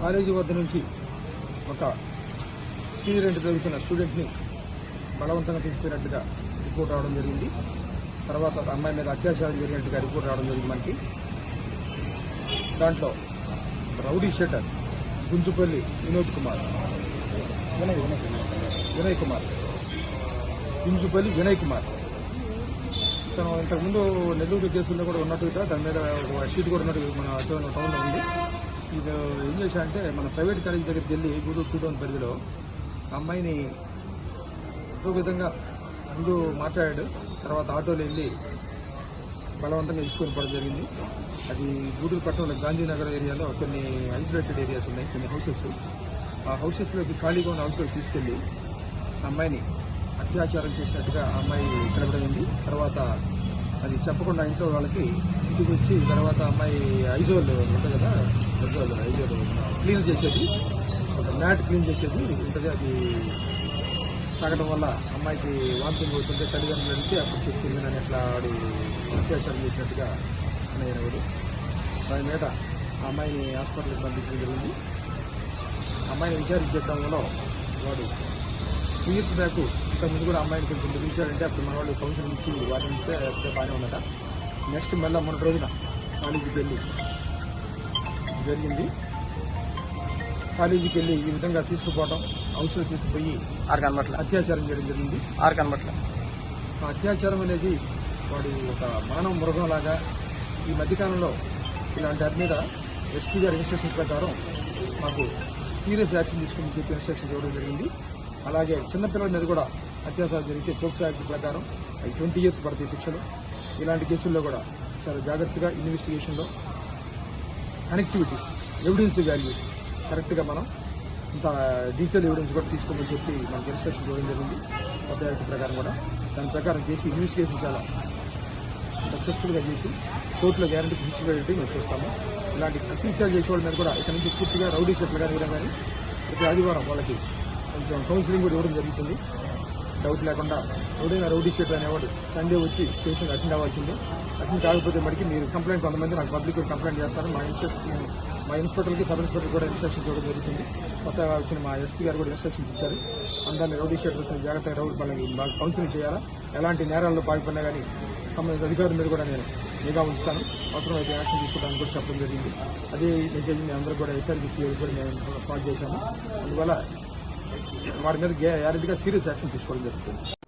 College వద్ద నుంచి ఒక సీరెంట్ ఇంటర్ చదువుతున్న స్టూడెంట్ని బలవంతంగా తీసుకున్నట్టుగా రిపోర్ట్ రావడం జరిగింది. తర్వాత అమ్మాయి మీద అత్యాచారం జరిగినట్టుగా రిపోర్ట్ రావడం జరిగింది మనకి. దాంట్లో రౌడీ షెటర్ గుంజుపల్లి వినోద్ కుమార్. వినయ్ వినయ్ కుమార్. గుంజుపల్లి వినయ్ కుమార్. తను ఇంతకుముందు నెల్లూరు కేసుల్లో కూడా ఉన్నట్టుగా దాని మీద ఒక షీట్ కూడా ఉన్నట్టు మన టౌన్లో ఉంది. ఇది ఏం చేశా అంటే మన ప్రైవేట్ కాలేజ్ దగ్గరికి వెళ్ళి గూడూరు టూ టౌన్ పరిధిలో ఆ అమ్మాయిని ఒక విధంగా ముందు మాట్లాడాడు. తర్వాత ఆటోలో వెళ్ళి బలవంతంగా తీసుకొని పడడం జరిగింది. అది గూడూరు పట్టణంలో గాంధీనగర్ ఏరియాలో కొన్ని ఐసోలేటెడ్ ఏరియాస్ ఉన్నాయి కొన్ని హౌసెస్. ఆ హౌసెస్లోకి ఖాళీగా ఉన్న హౌస్లోకి తీసుకెళ్ళి ఆ అమ్మాయిని అత్యాచారం చేసినట్టుగా ఆ అమ్మాయి కనబడింది. తర్వాత అది చెప్పకుండా ఇంట్లో వాళ్ళకి ఇంటికి వచ్చి తర్వాత అమ్మాయి ఐజోల్ ఉంటుంది కదా? ఐజోల్ ఐజోల్ క్లీన్ చేసేది. ఒక మ్యాట్ క్లీన్ చేసేది. ఉంటుంది అది తాగడం వల్ల అమ్మాయికి వాంతింగ్ అవుతుంటే తల్లిదండ్రులు వెళ్తే అప్పుడు చెప్తుంది నన్ను ఎట్లా ఆడు అత్యాచారం చేసినట్టుగా అన్నయ్య ఎవరు దాని మీద ఆ అమ్మాయిని హాస్పిటల్కి పంపించడం జరిగింది. అమ్మాయిని విచారించడంలో వాడు టూ ఇయర్స్ బ్యాక్ ఇంతకుముందు కూడా అమ్మాయిని కొంచెం బెదిరించాడంటే అప్పుడు మన వాళ్ళు కౌన్సిలింగ్ ఇచ్చి వాటిని ఇస్తే బాగానే ఉన్నట నెక్స్ట్ మళ్ళీ మొన్న రోజున కాలేజీకి వెళ్ళి జరిగింది. కాలేజీకి వెళ్ళి ఈ విధంగా తీసుకుపోవడం హౌస్లో తీసుకుపోయి ఆరు కనబట్ల. అత్యాచారం చేయడం జరిగింది. ఆరు కనబట్ల. ఆ అత్యాచారం అనేది వాడు ఒక మానవ మృగంలాగా ఈ మధ్యకాలంలో ఇలాంటి వాటి మీద ఎస్పీ గారి ప్రకారం మాకు సీరియస్ యాక్షన్ తీసుకుని చెప్పి ఇన్స్ట్రక్షన్ ఇవ్వడం జరిగింది. అలాగే చిన్నపిల్లల మీద కూడా అత్యాచారం జరిగితే పోక్సో యాక్ట్ ప్రకారం అవి ట్వంటీ ఇయర్స్ పడతాయి శిక్షలు. ఇలాంటి కేసుల్లో కూడా చాలా జాగ్రత్తగా ఇన్వెస్టిగేషన్లో కనెక్టివిటీ ఎవిడెన్స్ వాల్యూ కరెక్ట్గా మనం ఇంత డిజిటల్ ఎవిడెన్స్ కూడా తీసుకోమని చెప్పి మనకి ఇన్స్ట్రక్షన్ ఇవ్వడం జరిగింది. కొత్త యాక్ట్ ప్రకారం కూడా దాని ప్రకారం చేసి ఇన్వెస్టిగేషన్ చాలా సక్సెస్ఫుల్గా చేసి కోర్టులో గ్యారంటీ ఇచ్చిపోయేట్టు మేము చూస్తాము. ఇలాంటి అత్యాచారాలు చేసే వాళ్ళ మీద కూడా ఇక్కడ నుంచి పూర్తిగా రౌడీ సెట్లు కానీ విధంగా కానీ ప్రతి ఆదివారం వాళ్ళకి కొంచెం కౌన్సిలింగ్ కూడా ఇవ్వడం జరుగుతుంది. డౌట్ లేకుండా ఎవడైనా రౌడీ షీట్ అనేవాడు సండే వచ్చి స్టేషన్ అటెండ్ అవ్వాల్సిందే. అటెండ్ కాకపోతే మటుకి మీరు కంప్లైంట్ కొంతమంది నాకు పబ్లిక్ కంప్లైంట్ చేస్తారు. మా ఇన్స్ట్రక్షన్ మా ఇన్స్పెక్టర్కి సబ్ ఇన్స్పెక్టర్ కూడా ఇన్స్ట్రక్షన్స్ ఇవ్వడం జరుగుతుంది. కొత్తగా వచ్చిన మా ఎస్పీ గారు కూడా ఇన్స్ట్రక్షన్స్ ఇచ్చారు. అందరినీ రౌడీ షీట్ వచ్చిన జాగ్రత్తగా రౌడీ వాళ్ళకి బాగా కౌన్సిలింగ్ చేయాలా? ఎలాంటి నేరాల్లో పాల్పడినా కానీ సంబంధించిన అధికారుల మీద కూడా నేను నిఘా ఉంచుతాను. అవసరమైతే యాక్షన్ తీసుకోవడానికి కూడా చెప్పడం జరిగింది. అదే మెసేజ్ మేము అందరూ కూడా ఎస్ఆర్బీసీ కూడా మేము పాస్ చేశాము అందువల్ల వారి మీద గ్యారెంటీగా సీరియస్ యాక్షన్ తీసుకోవడం జరుగుతుంది